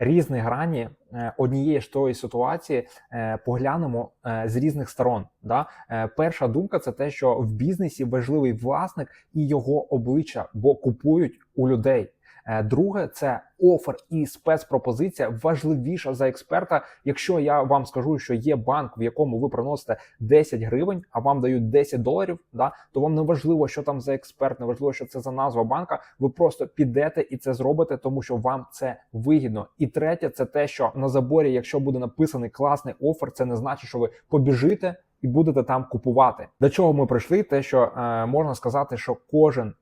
різні грані е, однієї ж тої ситуації е, поглянемо е, з різних сторон. Да? Перша думка це те, що в бізнесі важливий власник і його обличчя, бо купують у людей. Е, Друге, це офер і спецпропозиція важливіша за експерта. Якщо я вам скажу, що є банк, в якому ви приносите 10 гривень, а вам дають 10 доларів, да, то вам не важливо, що там за експерт, не важливо, що це за назва банка. Ви просто підете і це зробите, тому що вам це вигідно. І третє, це те, що на заборі, якщо буде написаний класний офер, це не значить, що ви побіжите. І будете там купувати. До чого ми прийшли? Те, що е, можна сказати, що кожен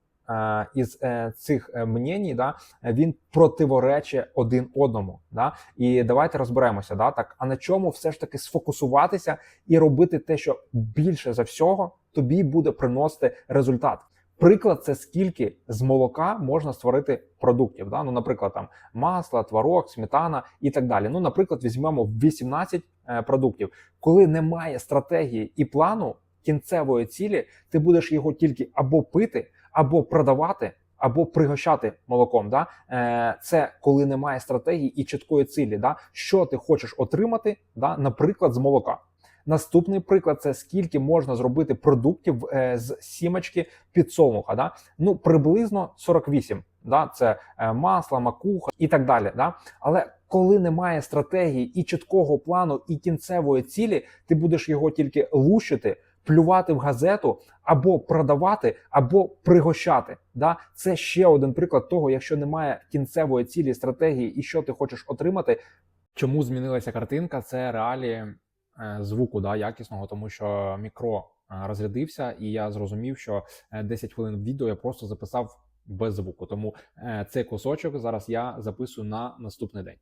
із е, цих е, мнєній, да, він противоречить один одному. Да? І давайте розберемося. Да? Так, а на чому все ж таки сфокусуватися і робити те, що більше за всього тобі буде приносити результат. Приклад, це скільки з молока можна створити продуктів. Да? Ну, наприклад, там масло, творог, сметана і так далі. Ну, наприклад, візьмемо 18 е, продуктів. Коли немає стратегії і плану кінцевої цілі, ти будеш його тільки або пити, або продавати, або пригощати молоком. Да? Е, це коли немає стратегії і чіткої цілі. Да? Що ти хочеш отримати, да? наприклад, з молока. Наступний приклад це скільки можна зробити продуктів е, з сімочки підсолнуха. Да? Ну приблизно 48. Да? Це е, масло, макуха і так далі. Да? Але коли немає стратегії і чіткого плану, і кінцевої цілі, ти будеш його тільки лущити, плювати в газету або продавати, або пригощати. Да? Це ще один приклад того, якщо немає кінцевої цілі, стратегії і що ти хочеш отримати. Чому змінилася картинка? Це реалії е, звуку да, якісного, тому що мікро е, розрядився, і я зрозумів, що е, 10 хвилин відео я просто записав без звуку. Тому е, цей кусочок зараз я записую на наступний день.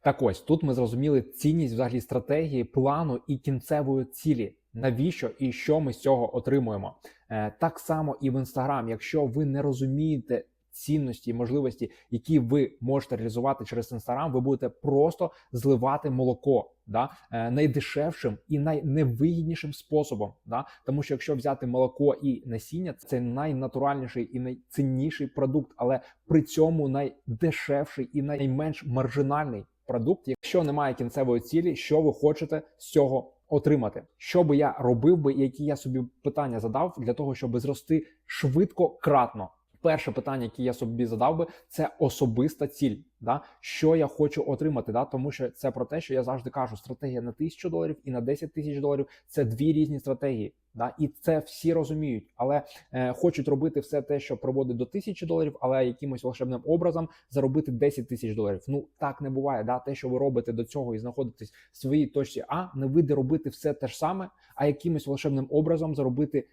Так ось тут ми зрозуміли цінність взагалі стратегії, плану і кінцевої цілі. Навіщо і що ми з цього отримуємо? Е, так само і в інстаграм. Якщо ви не розумієте цінності і можливості, які ви можете реалізувати через інстаграм, ви будете просто зливати молоко. Да, е, найдешевшим і найневигіднішим способом, да, тому що якщо взяти молоко і насіння, це найнатуральніший і найцінніший продукт, але при цьому найдешевший і найменш маржинальний продукт. Якщо немає кінцевої цілі, що ви хочете з цього отримати? Що би я робив би, які я собі питання задав для того, щоб зрости швидко кратно? Перше питання, яке я собі задав би, це особиста ціль. Да? Що я хочу отримати? Да? Тому що це про те, що я завжди кажу: стратегія на тисячу доларів і на 10 тисяч доларів це дві різні стратегії. Да? І це всі розуміють, але е, хочуть робити все те, що проводить до тисячі доларів, але якимось волшебним образом заробити 10 тисяч доларів. Ну так не буває. Да? Те, що ви робите до цього і знаходитесь в своїй точці, а не вийде робити все те ж саме, а якимось волшебним образом заробити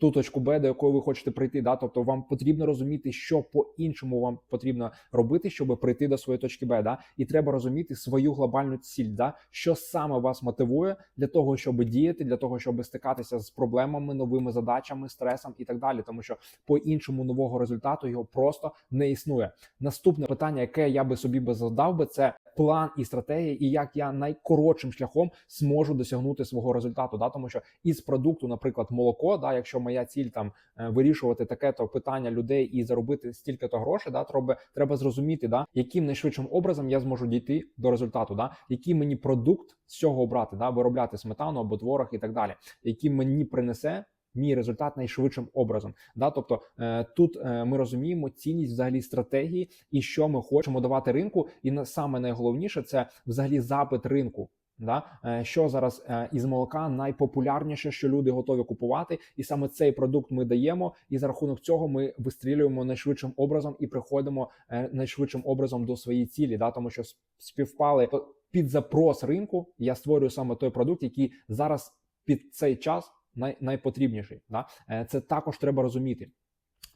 ту точку Б, до якої ви хочете прийти. Да? Тобто вам потрібно розуміти, що по-іншому вам потрібно робити, щоб прийти до своєї точки Б. Да? І треба розуміти свою глобальну ціль, да? що саме вас мотивує для того, щоб діяти, для того, щоб стикатися з проблемами, новими задачами, стресом і так далі. Тому що по-іншому нового результату його просто не існує. Наступне питання, яке я би собі би задав би, це план і стратегія, і як я найкоротшим шляхом зможу досягнути свого результату. Да? Тому що із продукту, наприклад, молоко, да, якщо моя ціль там е, вирішувати таке то питання людей і заробити стільки то грошей, да, треба, треба зрозуміти, да, яким найшвидшим образом я зможу дійти до результату, да, який мені продукт з цього обрати, да, виробляти сметану або творог і так далі, який мені принесе. Мій результат найшвидшим образом, да, тобто е, тут е, ми розуміємо цінність взагалі стратегії і що ми хочемо давати ринку, і на саме найголовніше це взагалі запит ринку. Да, Е, що зараз е, із молока найпопулярніше, що люди готові купувати, і саме цей продукт ми даємо. І за рахунок цього ми вистрілюємо найшвидшим образом і приходимо е, найшвидшим образом до своєї цілі, да, тому що співпали під запрос ринку. Я створюю саме той продукт, який зараз під цей час най, найпотрібніший. Да? Це також треба розуміти.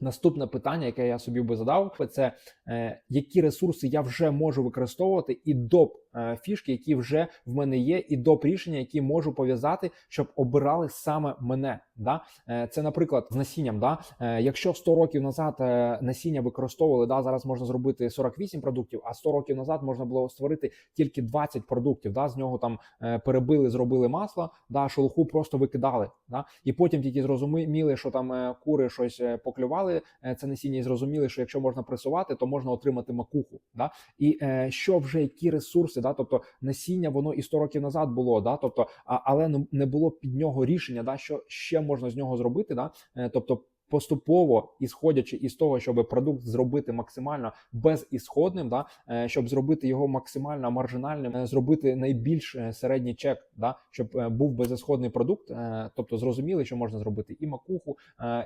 Наступне питання, яке я собі би задав, це е, які ресурси я вже можу використовувати, і доп е, фішки, які вже в мене є, і доп рішення, які можу пов'язати, щоб обирали саме мене. Да? Е, це, наприклад, з насінням. Да? Е, якщо 100 років назад е, насіння використовували, да, зараз можна зробити 48 продуктів, а 100 років назад можна було створити тільки 20 продуктів. Да? З нього там е, перебили, зробили масло, да, шелуху просто викидали. Да? І потім тільки зрозуміли, що там е, кури щось е, поклювали е, це насіння і зрозуміли, що якщо можна пресувати, то можна отримати макуху. Да? І е, що вже які ресурси, да? тобто насіння воно і 100 років назад було, да? тобто, а, але не було під нього рішення, да? що ще можна з нього зробити. Да? Е, тобто Поступово ісходячи із того, щоб продукт зробити максимально безісходним, да е, щоб зробити його максимально маржинальним, е, зробити найбільш середній чек, да щоб був безісходний продукт. Тобто зрозуміли, що можна зробити і макуху,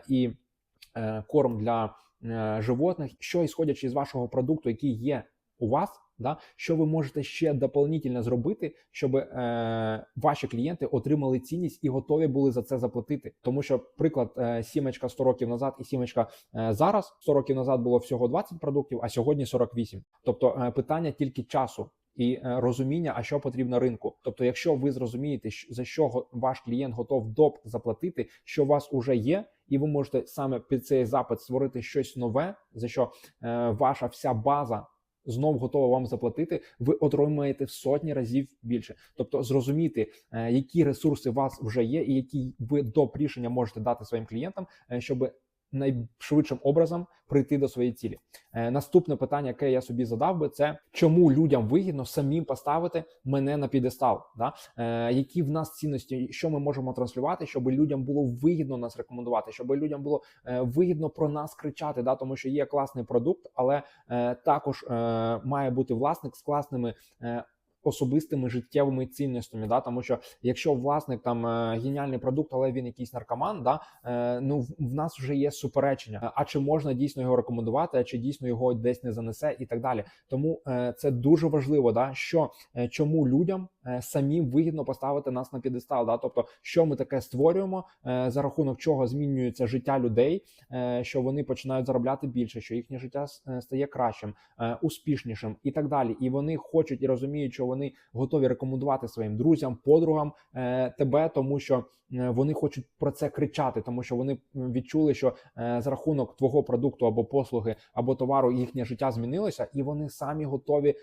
і корм для животних, що ісходячи з вашого продукту, який є у вас. Да, що ви можете ще дополнительно зробити, щоб е, ваші клієнти отримали цінність і готові були за це заплатити? Тому що приклад е, сімечка 100 років назад і сімечка е, зараз 100 років назад було всього 20 продуктів, а сьогодні 48. Тобто е, питання тільки часу. І е, розуміння, а що потрібно ринку. Тобто, якщо ви зрозумієте, за що ваш клієнт готов доп заплатити, що у вас уже є, і ви можете саме під цей запит створити щось нове, за що е, ваша вся база знов готова вам заплатити, ви отримаєте в сотні разів більше. Тобто зрозуміти, е, які ресурси у вас вже є, і які ви доп рішення можете дати своїм клієнтам, е, щоб найшвидшим образом прийти до своєї цілі. Е, Наступне питання, яке я собі задав би, це чому людям вигідно самим поставити мене на підестал? Да? Е, які в нас цінності, що ми можемо транслювати, щоб людям було вигідно нас рекомендувати, щоб людям було е, вигідно про нас кричати, да? тому що є класний продукт, але також має бути власник з класними. Особистими життєвими цінностями, да, тому що якщо власник там е, геніальний продукт, але він якийсь наркоман, да, е, ну в, нас вже є суперечення. А чи можна дійсно його рекомендувати, а чи дійсно його десь не занесе, і так далі. Тому е, це дуже важливо, да, що чому людям е, самим вигідно поставити нас на підестал, да, тобто, що ми таке створюємо, е, за рахунок чого змінюється життя людей, е, що вони починають заробляти більше, що їхнє життя стає кращим, успішнішим і так далі. І вони хочуть і розуміють, що вони готові рекомендувати своїм друзям, подругам тебе, тому що вони хочуть про це кричати, тому що вони відчули, що за рахунок твого продукту або послуги, або товару їхнє життя змінилося, і вони самі готові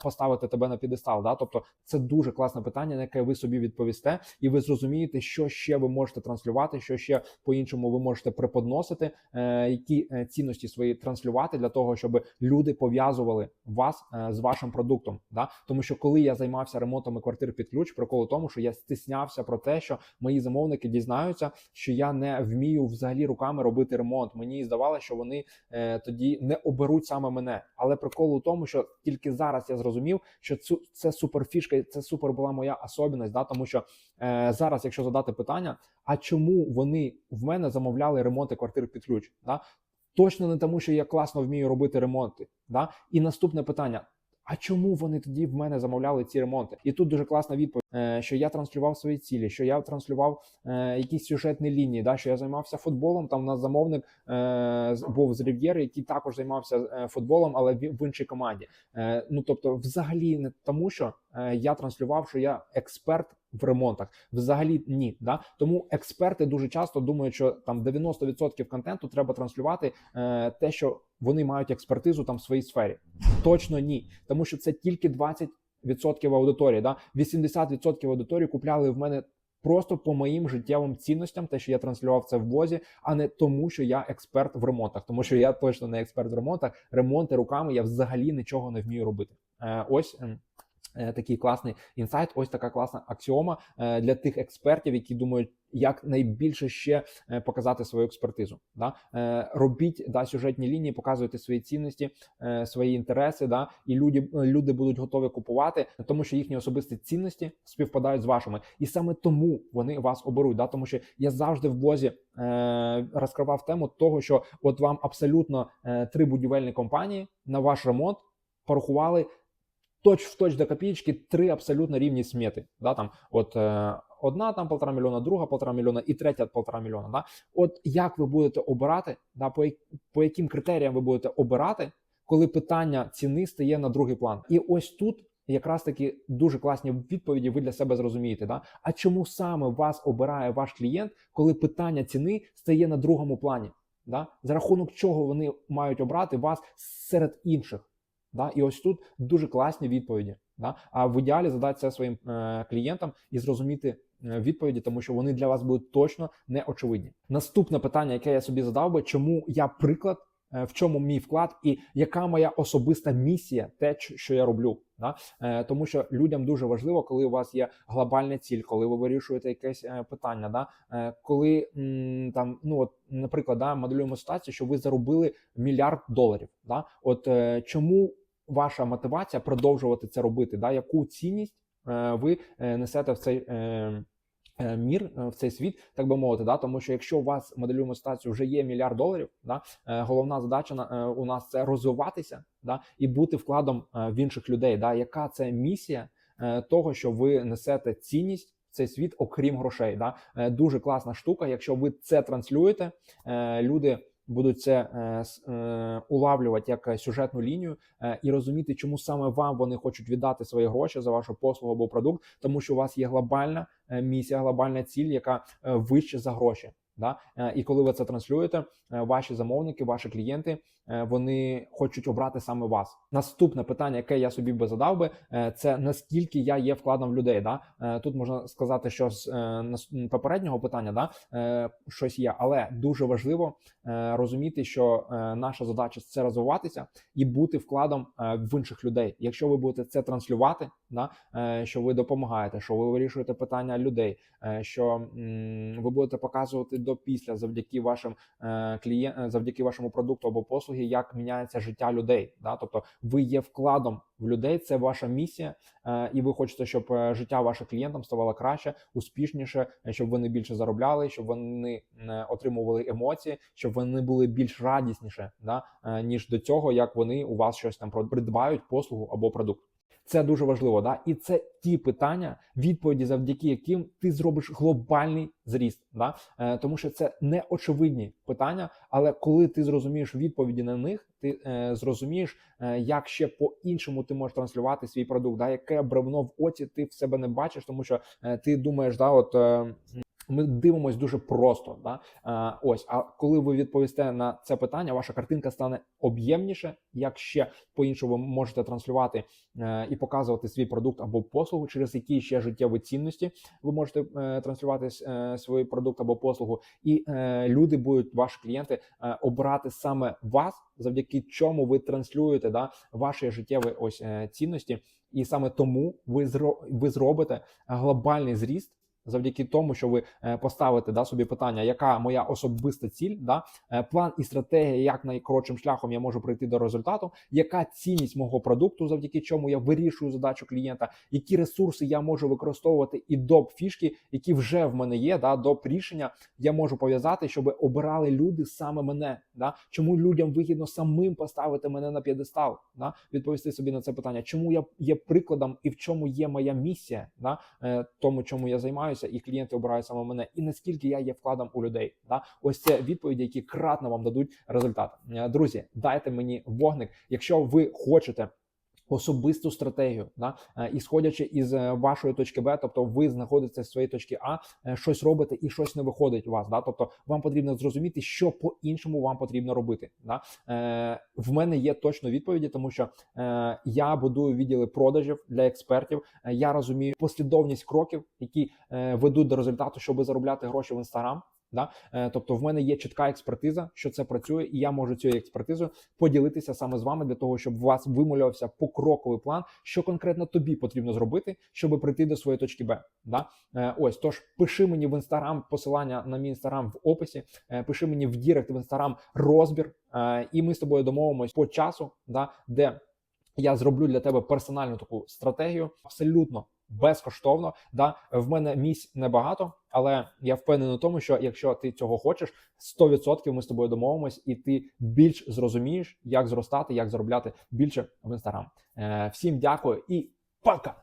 поставити тебе на підестал. Да? Тобто, це дуже класне питання, на яке ви собі відповісте, і ви зрозумієте, що ще ви можете транслювати, що ще по-іншому ви можете преподносити, е, які е, цінності свої транслювати для того, щоб люди пов'язували вас е, з вашим продуктом. Да? Тому що коли я займався ремонтами квартир під ключ, прикол у тому, що я стиснявся про те, що мої замовники дізнаються, що я не вмію взагалі руками робити ремонт. Мені здавалося, що вони тоді не оберуть саме мене. Але прикол у тому, що тільки зараз я зрозумів, що цю це суперфішка, це супер була моя особливість. Да? Тому що е, зараз, якщо задати питання, а чому вони в мене замовляли ремонти квартир під ключ? Да? Точно не тому, що я класно вмію робити ремонти. Да? І наступне питання: а чому вони тоді в мене замовляли ці ремонти? І тут дуже класна відповідь, е, що я транслював свої цілі, що я транслював е, якісь сюжетні лінії, да, що я займався футболом. Там у нас замовник е, був з Рів'єри, який також займався футболом, але в іншій команді. Ну тобто, взагалі не тому, що я транслював, що я експерт в ремонтах. Взагалі ні. Да? Тому експерти дуже часто думають, що там 90% контенту треба транслювати е, те, що вони мають експертизу там в своїй сфері. Точно ні, тому що це тільки 20% аудиторії. Да? 80% аудиторії купляли в мене. Просто по моїм життєвим цінностям, те, що я транслював це в блозі, а не тому, що я експерт в ремонтах, тому що я точно не експерт в ремонтах. Ремонти руками я взагалі нічого не вмію робити. Е, ось такий класний інсайт. Ось така класна аксіома е, для тих експертів, які думають, як найбільше ще е, показати свою експертизу. Да? Е, Робіть да, сюжетні лінії, показуйте свої цінності, е, свої інтереси, да, і люди, люди будуть готові купувати, тому що їхні особисті цінності співпадають з вашими, і саме тому вони вас оберуть. Да? Тому що я завжди в блозі е, розкривав тему того, що от вам абсолютно е, три будівельні компанії на ваш ремонт порахували точ в точ до копеечки три абсолютно рівні смети. Да, там, от, е, одна там полтора мільйона, друга полтора мільйона і третя полтора мільйона. Да? От як ви будете обирати, да, по, по яким критеріям ви будете обирати, коли питання ціни стає на другий план. І ось тут якраз таки дуже класні відповіді ви для себе зрозумієте. Да? А чому саме вас обирає ваш клієнт, коли питання ціни стає на другому плані? Да? За рахунок чого вони мають обрати вас серед інших? Да? І ось тут дуже класні відповіді. Да? А в ідеалі задати це своїм е, клієнтам і зрозуміти е, відповіді, тому що вони для вас будуть точно не очевидні. Наступне питання, яке я собі задав би, чому я приклад, е, в чому мій вклад, і яка моя особиста місія, те, що я роблю. Да? Е, Тому що людям дуже важливо, коли у вас є глобальна ціль, коли ви вирішуєте якесь е, питання, да? е, коли м, там, ну от, наприклад, да, моделюємо ситуацію, що ви заробили мільярд доларів. Да? От е, чому ваша мотивація продовжувати це робити? Да? Яку цінність е, ви е, несете в цей е, мір, в цей світ, так би мовити, да? тому що якщо у вас моделюємо ситуацію вже є мільярд доларів, да? головна задача на- у нас це розвиватися да? і бути вкладом в інших людей. Да? Яка це місія того, що ви несете цінність? в Цей світ, окрім грошей, да дуже класна штука. Якщо ви це транслюєте, люди будуть це е, е, улавлювати як е, сюжетну лінію і розуміти, чому саме вам вони хочуть віддати свої гроші за вашу послугу або продукт, тому що у вас є глобальна місія, глобальна ціль, яка вище за гроші. Да? Е, І коли ви це транслюєте, е, ваші замовники, ваші клієнти, е, вони хочуть обрати саме вас. Наступне питання, яке я собі би задав би, це наскільки я є вкладом в людей. Да? Тут можна сказати, що з попереднього питання да, щось є, але дуже важливо розуміти, що наша задача це розвиватися і бути вкладом в інших людей. Якщо ви будете це транслювати, да, що ви допомагаєте, що ви вирішуєте питання людей, що ви будете показувати до після завдяки вашим клієнтам, завдяки вашому продукту або послуги, як міняється життя людей. Да? Тобто ви є вкладом в людей, це ваша місія, е, і ви хочете, щоб е, життя ваших клієнтам ставало краще, успішніше, е, щоб вони більше заробляли, щоб вони е, отримували емоції, щоб вони були більш радісніше, да, е, ніж до цього, як вони у вас щось там придбають послугу або продукт. Це дуже важливо, да, і це ті питання, відповіді, завдяки яким ти зробиш глобальний зріст, да, е, тому що це не очевидні питання, але коли ти зрозумієш відповіді на них, ти е, зрозумієш, е, як ще по-іншому ти можеш транслювати свій продукт, да, яке бревно в оці ти в себе не бачиш, тому що е, ти думаєш, да, от. Е, ми дивимось дуже просто, да е, ось. А коли ви відповісте на це питання, ваша картинка стане об'ємніше, як ще по-іншому можете транслювати е, і показувати свій продукт або послугу, через які ще життєві цінності ви можете е, транслювати е, свій продукт або послугу, і е, люди будуть, ваші клієнти, е, обирати саме вас, завдяки чому ви транслюєте да, ваші життєві ось е, цінності, і саме тому ви зро, ви зробите глобальний зріст. Завдяки тому, що ви е, поставите да, собі питання, яка моя особиста ціль, да, е, план і стратегія, як найкоротшим шляхом я можу прийти до результату, яка цінність мого продукту, завдяки чому я вирішую задачу клієнта, які ресурси я можу використовувати, і доп фішки, які вже в мене є, да, доп рішення я можу пов'язати, щоб обирали люди саме мене. Да? Чому людям вигідно самим поставити мене на п'єдестал? Да? Відповісти собі на це питання, чому я є прикладом і в чому є моя місія, да? е, тому чому я займаюся, і клієнти обирають саме мене, і наскільки я є вкладом у людей. Да? Ось це відповіді, які кратно вам дадуть результат. Е, Друзі, дайте мені вогник, якщо ви хочете. Особисту стратегію, да е, і сходячи із е, вашої точки Б, тобто ви знаходитеся з своєї точки А, е, щось робите і щось не виходить у вас. Да, тобто вам потрібно зрозуміти, що по іншому вам потрібно робити. Да, в мене є точно відповіді, тому що я будую відділи продажів для експертів. Я розумію послідовність кроків, які ведуть до результату, щоб заробляти гроші в інстаграм. Да? Е, Тобто, в мене є чітка експертиза, що це працює, і я можу цією експертизою поділитися саме з вами для того, щоб у вас вималювався покроковий план, що конкретно тобі потрібно зробити, щоб прийти до своєї точки Б. Да? Е, Ось тож пиши мені в інстаграм посилання на мій інстаграм в описі. е, Пиши мені в Дірект в інстаграм розбір, і ми з тобою домовимось по часу, да, де я зроблю для тебе персональну таку стратегію абсолютно безкоштовно. Да, в мене місць небагато, але я впевнений у тому, що якщо ти цього хочеш, 100% ми з тобою домовимось, і ти більш зрозумієш, як зростати, як заробляти більше в інстаграм. Е, всім дякую і пока!